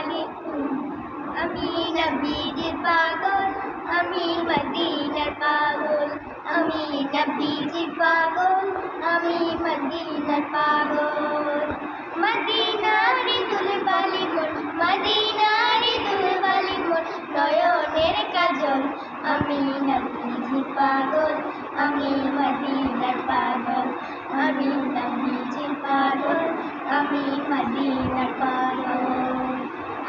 বালি আমি নবীজির পাগল, আমি মদিনার পাগল। আমি নবীজির পাগল, আমি মদিনার পাগল। মদিনারি দুলবালি মোর, মদিনারি দুলবালি মোর নয়নের কাজল। আমি নবীজির পাগল, আমি মদিনার পাগল। আমি নবীজির পাগল, আমি মদিনার পাগল।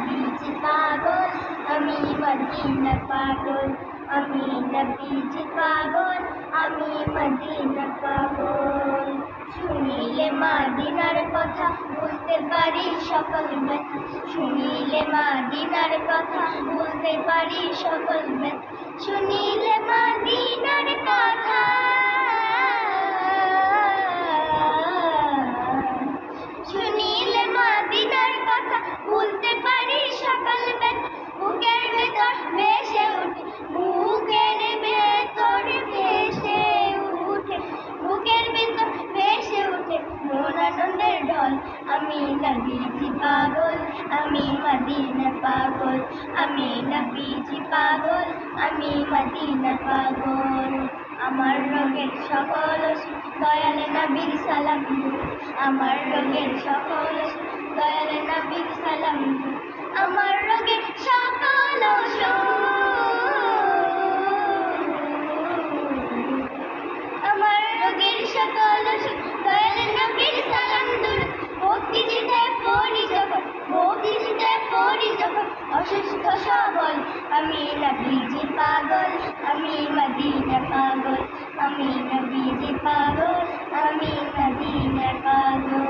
নবীজি পাগল আমি মদিনা পাগল আমি নবীজি পাগল আমি মদিনা পাগল শুনিলে মাদিনার কথা বলতে পারি সকল ব্যথা শুনিলে মাদিনার কথা বলতে পারি সকল ব্যথা নবীজি পাগল, আমি মদিনা পাগল, আমি নবীজি পাগল, আমি মদিনা পাগল আমার রোগের সকল দয়ালে নবীর সালাম। আমার রোগের সকল অসুস্থ সবল আমি নবীজি পাগল আমি মদিনা পাগল আমি নবীজি পাগল আমি মদিনা পাগল।